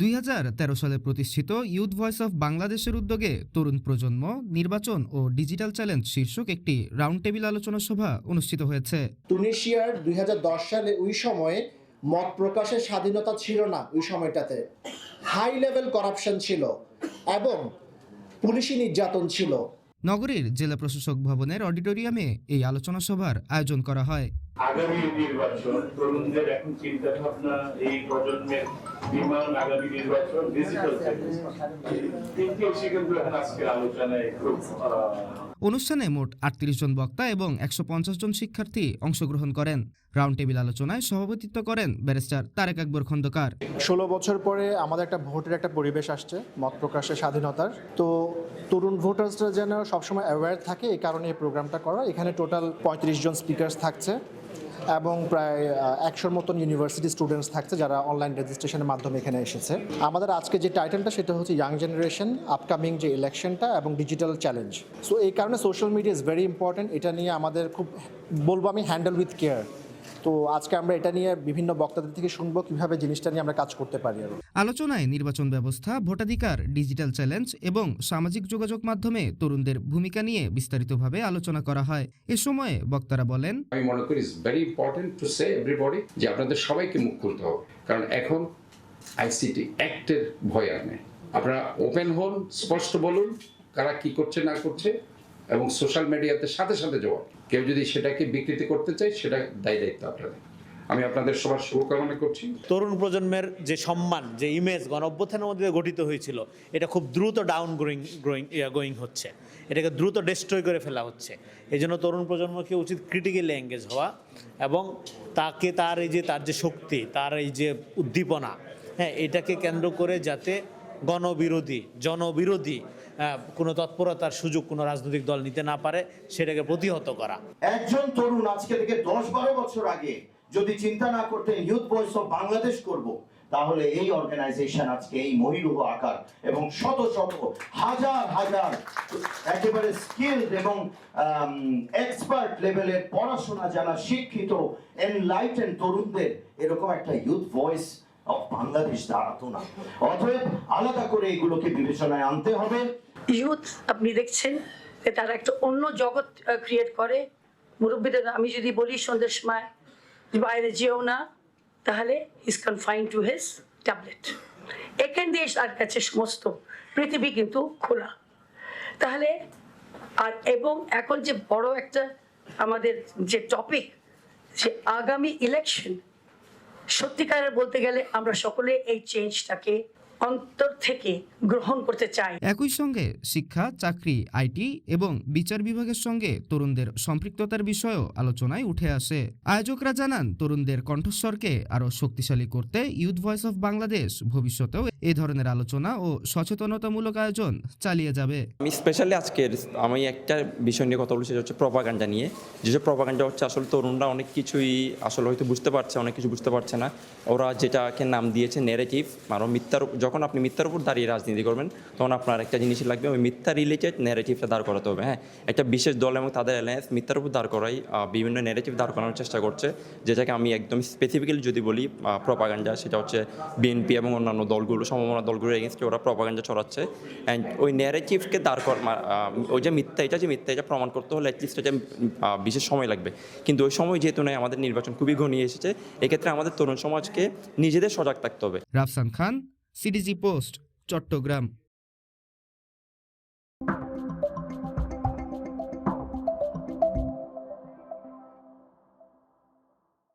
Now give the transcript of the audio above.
দুই সালে প্রতিষ্ঠিত ইউথ ভয়েস অফ বাংলাদেশের উদ্যোগে তরুণ প্রজন্ম, নির্বাচন ও ডিজিটাল চ্যালেঞ্জ শীর্ষক একটি রাউন্ড টেবিল আলোচনা সভা অনুষ্ঠিত হয়েছে। তুনিশিয়ার দুই হাজার দশ সালে ওই সময়ে মত প্রকাশের স্বাধীনতা ছিল না ওই সময়টাতে। হাই লেভেল করাপশন ছিল এবং পুলিশি নির্যাতন ছিল। নগরীর জেলা প্রশাসক ভবনের অডিটোরিয়ামে এই আলোচনা সভার আয়োজন করা হয়। আগামী নির্বাচন, তরুণদের এখন চিন্তা ভাবনা এই প্রজন্মের বিমান আগামী নির্বাচন ডিজিটাল তিনটি থেকে আজকের আলোচনায় খুব অনুষ্ঠানে মোট আটত্রিশ জন বক্তা এবং একশো পঞ্চাশ জন শিক্ষার্থী অংশগ্রহণ করেন। রাউন্ড টেবিল আলোচনায় সভাপতিত্ব করেন ব্যারিস্টার তারেক আকবর খন্দকার। ষোলো বছর পরে আমাদের একটা ভোটের একটা পরিবেশ আসছে, মত প্রকাশের স্বাধীনতার। তো তরুণ ভোটার্সরা যেন সবসময় অ্যাওয়্যার থাকে, এই কারণে এই প্রোগ্রামটা করা। এখানে টোটাল পঁয়ত্রিশ জন স্পিকার্স থাকছে। এবং প্রায় একশোর মতন ইউনিভার্সিটি স্টুডেন্টস থাকছে যারা অনলাইন রেজিস্ট্রেশনের মাধ্যমে এখানে এসেছে। আমাদের আজকে যে টাইটেলটা সেটা হচ্ছে ইয়াং জেনারেশন আপকামিং যে ইলেকশনটা এবং ডিজিটাল চ্যালেঞ্জ সো এই কারণে social media is very important এটা নিয়ে আমাদের খুব, বলব আমি হ্যান্ডেল উইথ কেয়ার তো আজকে আমরা এটা নিয়ে বিভিন্ন বক্তাদের থেকে শুনব কীভাবে জিনিসটা নিয়ে আমরা কাজ করতে পারি আর। আলোচনায় নির্বাচন ব্যবস্থা ভোটাধিকার ডিজিটাল চ্যালেঞ্জ এবং সামাজিক যোগাযোগ মাধ্যমে তরুণদের ভূমিকা নিয়ে বিস্তারিতভাবে আলোচনা করা হয়। এ সময়ে বক্তারা বলেন আমি মনে করি it's very important to say everybody যে আপনাদের সবাইকে মুখ খুলতে হবে। কারণ এখন আইসিটি অ্যাক্টের ভয় আর নেই। আপনারা ওপেন হন স্পষ্ট বলুন কারা কি করছে না করছে এবং সোশ্যাল মিডিয়াতে সাথে সাথে জবাব কেউ যদি সেটাকে বিকৃতি করতে চায়, সেটা দায়ী দায়িত্ব আপনাদের। আমি আপনাদের সবার শুভকামনা করছি। তরুণ প্রজন্মের যে সম্মান, যে ইমেজ গণ অভ্যুত্থানের মধ্যে গঠিত হয়েছিল, এটা খুব দ্রুত ডাউন গ্রোয়িং গ্রোয়িং গোয়িং হচ্ছে। এটাকে দ্রুত ডেস্ট্রয় করে ফেলা হচ্ছে। এই জন্য তরুণ প্রজন্মকে উচিত ক্রিটিক্যালি এঙ্গেজ হওয়া এবং তাকে তার এই যে, তার যে শক্তি, তার এই যে উদ্দীপনা হ্যাঁ এটাকে কেন্দ্র করে যাতে গণবিরোধী, জনবিরোধী কোনো তৎপরতার সুযোগ কোনো রাজনৈতিক দল নিতে না পারে, সেটাকে প্রতিহত করা। একজন তরুণ আজকে থেকে দশ বারো বছর আগে যদি চিন্তা না করতেন ইউথ ভয়েস অফ বাংলাদেশ করব, তাহলে এই অর্গানাইজেশন আজকে এই মহিরুহ আকার এবং শত শত হাজার হাজার একেবারে স্কিলড এবং এক্সপার্ট লেভেলের পড়াশোনা যারা শিক্ষিত এনলাইটেন তরুণদের এরকম একটা ইউথ ভয়েস অফ বাংলাদেশ দাঁড়াতো না। অতএব আলাদা করে এগুলোকে বিবেচনায় আনতে হবে। ইউথ আপনি দেখছেন যে তারা একটা অন্য জগৎ ক্রিয়েট করে। মুরব্বীদের, আমি যদি বলি সন্ধ্যের সময় বাইরে যেও না, তাহলে is confine to his tablet এখান দিয়ে তার কাছে সমস্ত পৃথিবী কিন্তু খোলা। তাহলে আর এবং এখন যে বড় একটা আমাদের যে টপিক যে আগামী ইলেকশন সত্যিকারের বলতে গেলে আমরা সকলে এই চেঞ্জটাকে অন্তর থেকে গ্রহণ করতে চাই। একই সঙ্গে শিক্ষা চাকরি আইটি এবং বিচার বিভাগের সঙ্গে তরুণদের সম্পৃক্ততার বিষয়েও আলোচনায় উঠে আসে। আয়োজকরা জানান তরুণদের কণ্ঠস্বরকে আরও শক্তিশালী করতে ইউথ ভয়েস অফ বাংলাদেশ ভবিষ্যতেও এ ধরনের আলোচনা ও সচেতনতামূলক আয়োজন চালিয়ে যাবে। আমি স্পেশালি আজকের আমি একটা বিষয় নিয়ে কথা বলছি সেটা হচ্ছে প্রপাগান্ডা নিয়ে। যেসব প্রপাগান্ডা হচ্ছে আসলে তরুণরা অনেক কিছুই আসলে হয়তো বুঝতে পারছে অনেক কিছু বুঝতে পারছে না। ওরা যেটাকে নাম দিয়েছে নেগেটিভ আরও মিথ্যার যখন আপনি মিথ্যার উপর দাঁড়িয়ে রাজনীতি করবেন, তখন আপনার একটা জিনিস লাগবে, ওই মিথ্যা রিলেটেড নেগেটিভটা দাঁড় করাতে হবে হ্যাঁ? একটা বিশেষ দল এবং তাদের অ্যালায়েন্স মিথ্যার উপর দাঁড় করাই বিভিন্ন নেগেটিভ দাঁড় করানোর চেষ্টা করছে, যেটাকে আমি একদম স্পেসিফিক্যালি যদি বলি প্রপাগান্ডা সেটা হচ্ছে বিএনপি এবং অন্যান্য দলগুলো, সমমনা দলগুলোর এগেনস্টে ওরা প্রপাগান্ডা ছড়াচ্ছে অ্যান্ড ওই ন্যারেটিভকে দাঁড় কর ওই যে মিথ্যা এটা, যে মিথ্যা এটা প্রমাণ করতে হলে অ্যাটলিস্ট এটা বিশেষ সময় লাগবে। কিন্তু ওই সময় যেহেতু নয় আমাদের নির্বাচন খুবই ঘনিয়ে এসেছে, এক্ষেত্রে আমাদের তরুণ সমাজকে নিজেদের সজাগ থাকতে হবে। Rafsan Khan CDG post Chattogram.